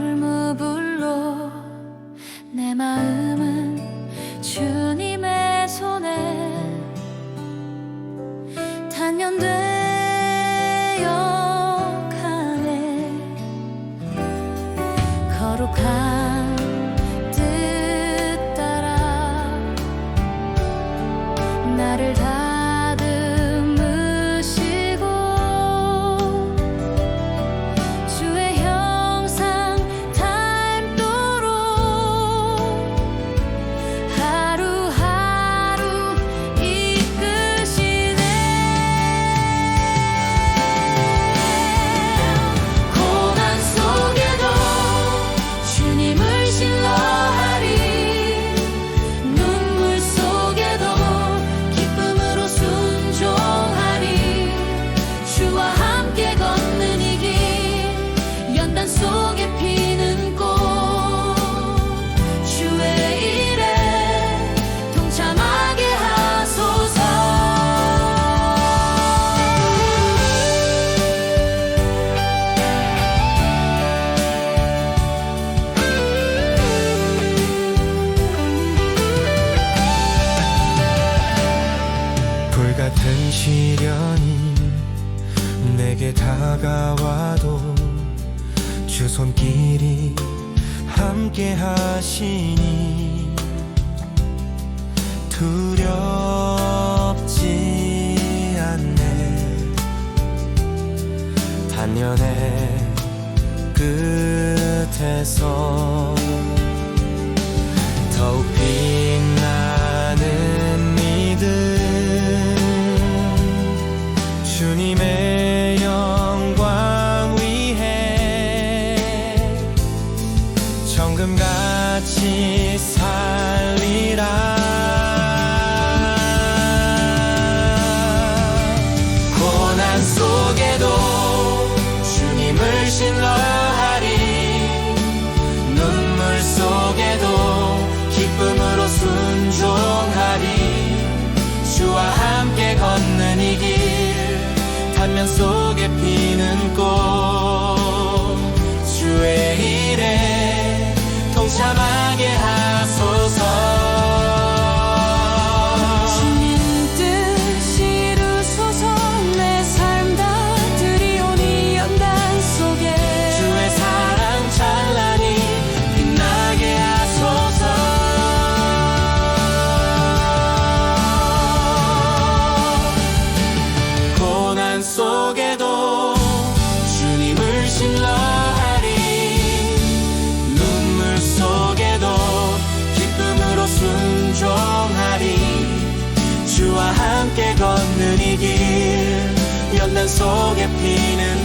물무불로 내 마음은 주님의 손에 단련되어 가네. 거룩한 뜻 따라 나를 다 내게 다가와도 주 손길이 함께 하시니 두렵지 않네. 단연의 끝에서 같이 살리라. 고난 속에도 주님을 신뢰하리. 눈물 속에도 기쁨으로 순종하리. 주와 함께 걷는 이 길 단면 속 your penis